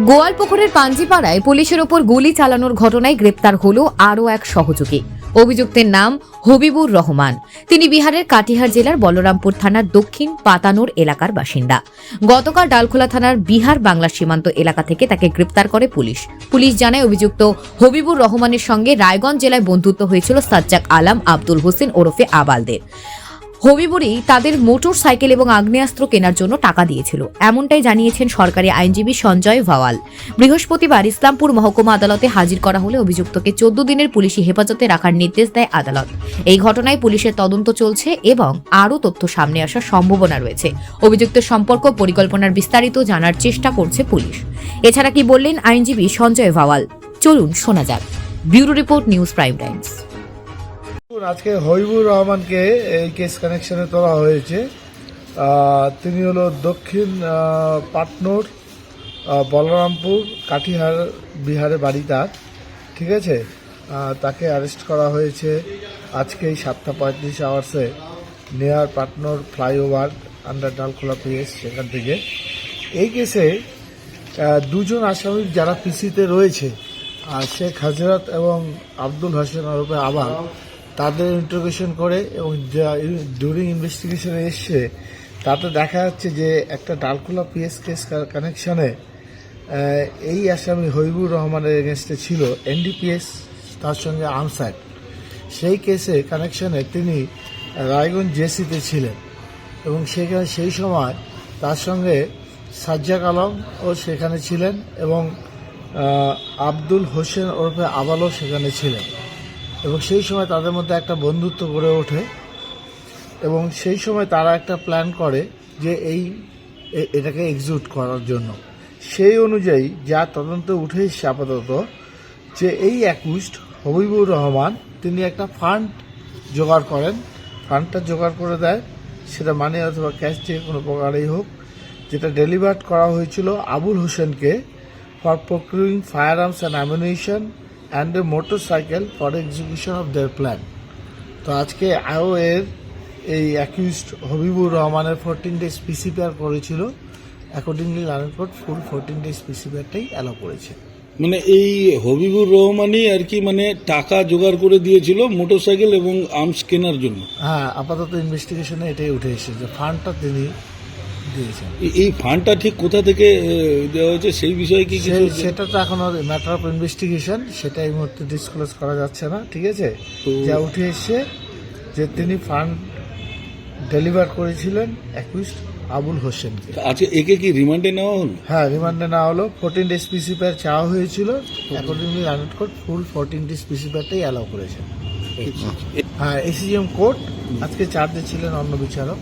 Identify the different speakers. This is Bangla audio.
Speaker 1: গোয়ালপুকুরের পাঞ্জিপাড়ায় পুলিশের ওপর গুলি চালানোর ঘটনায় গ্রেপ্তার হল আরও এক সহযোগী। অভিযুক্তের নাম হবিবুর রহমান। তিনি বিহারের কাটিহার জেলার বলরামপুর থানার দক্ষিণ পাতানোর এলাকার বাসিন্দা। গতকাল ডালখোলা থানার বিহার বাংলা সীমান্ত এলাকা থেকে তাকে গ্রেপ্তার করে পুলিশ। পুলিশ জানায়, অভিযুক্ত হবিবুর রহমানের সঙ্গে রায়গঞ্জ জেলায় বন্ধুত্ব হয়েছিল সাজ্জাক আলাম, আব্দুল হোসেন ওরফে আবালদের। হবিবুরি তাদের মোটর সাইকেল এবং আগ্নেয়াস্ত্র কেনার জন্য টাকা দিয়েছিল। এমনটাই জানিয়েছেন সরকারি আইনজীবী সঞ্জয় ভাওয়াল। বৃহস্পতিবার ইসলামপুর মহকুমা আদালতে হাজির করা হলে অভিযুক্তকে চোদ্দ দিনের পুলিশি হেফাজতে রাখার নির্দেশ দেয় আদালত। এই ঘটনায় পুলিশের তদন্ত চলছে এবং আরও তথ্য সামনে আসার সম্ভাবনা রয়েছে। অভিযুক্তের সম্পর্ক পরিকল্পনার বিস্তারিত জানার চেষ্টা করছে পুলিশ। এছাড়া কি বললেন আইনজীবী সঞ্জয় ভাওয়াল? চলুন শোনা যাক। Bureau report News Prime Times.
Speaker 2: আজকে হবিবুর রহমানকে এই কেস কানেকশনে তোলা হয়েছে। তিনি হলো দক্ষিণ পাটনোর বলরামপুর কাঠিহার বিহারে বাড়ি তার, ঠিক আছে? তাকে অ্যারেস্ট করা হয়েছে আজকে এই সাতটা পঁয়ত্রিশ আওয়ার্সে নেয়ার পাটনোর ফ্লাইওভার আন্ডার ডালখোলা পিএস সেখান থেকে। এই কেসে দুজন আসামি যারা পিসিতে রয়েছে আর শেখ হাজরত এবং আব্দুল হোসেন ওরফে আবার তাদের ইন্টারোগেশন করে এবং ডিউরিং ইনভেস্টিগেশনে এসছে তাতে দেখা যাচ্ছে যে একটা ডালখোলা পিএস কেস কানেকশানে এই আসামি হবিবুর রহমানের এগেনস্টে ছিল এনডিপিএস তার সঙ্গে আনসার সেই কেসে কানেকশনে তিনি রায়গঞ্জ জেসিতে ছিলেন এবং সেখানে সেই সময় তার সঙ্গে সাজ্জাক আলম ও সেখানে ছিলেন এবং আব্দুল হোসেন ওরফে আবালও সেখানে ছিলেন। এবং সেই সময় তাদের মধ্যে একটা বন্ধুত্ব গড়ে ওঠে। এবং সেই সময় তারা একটা প্ল্যান করে যে এই এটাকে এক্সিকিউট করার জন্য। সেই অনুযায়ী যা তদন্ত উঠে এসছে আপাতত, যে এই অ্যাকুইস্ট হবিবুর রহমান, তিনি একটা ফান্ড জোগাড় করেন। ফান্ডটা জোগাড় করে দেয়। সেটা মানে অথবা ক্যাশ থেকে কোনো প্রকারেই হোক, যেটা ডেলিভার্ড করা হয়েছিল আবুল হোসেনকে for procuring fire arms and ammunition and a motor cycle for execution of their plan তো আজকে আইও এর এই অ্যাকিউজড হবিবুর রহমানের ফোরটিন ডেজ পিসিপিআর করেছিল। Accordingly learned court full fourteen days পিসিপিআরটাই allow করেছে।
Speaker 3: মানে এই হবিবুর রহমানই আর কি মানে টাকা জোগাড় করে দিয়েছিল মোটরসাইকেল এবং আর্মস কেনার জন্য।
Speaker 2: হ্যাঁ আপাতত ইনভেস্টিগেশনে এটাই উঠে এসেছে। যে ফান্ডটা তিনি দিয়েছেন।
Speaker 3: এই ফান্ডটা ঠিক কোথা থেকে দেওয়া হয়েছে? সেই বিষয়ে কি কিছু
Speaker 2: সেটা তো এখন ম্যাটার অফ ইনভেস্টিগেশন সেটা এই মুহূর্তে ডিসক্লোজ করা যাচ্ছে না ঠিক আছে? যা উঠে এসছে যে তিনি ফান্ড ডেলিভার করেছিলেন একুশ আবুল হোসেনকে।
Speaker 3: আচ্ছা একে কি রিমান্ডে নেওয়া হলো?
Speaker 2: হ্যাঁ রিমান্ডে না হলো। ফোরটিন ডেজ পিসিপিআর চাওয়া হয়েছিল। অ্যাকর্ডিংলি রানের কোর্ট ফুল ফোরটিন ডেজ পিসিপিআরটাই অ্যালাউ করেছে। হ্যাঁ এসিজিএম কোর্ট আজকে চার্জে ছিলেন অন্য বিচারক।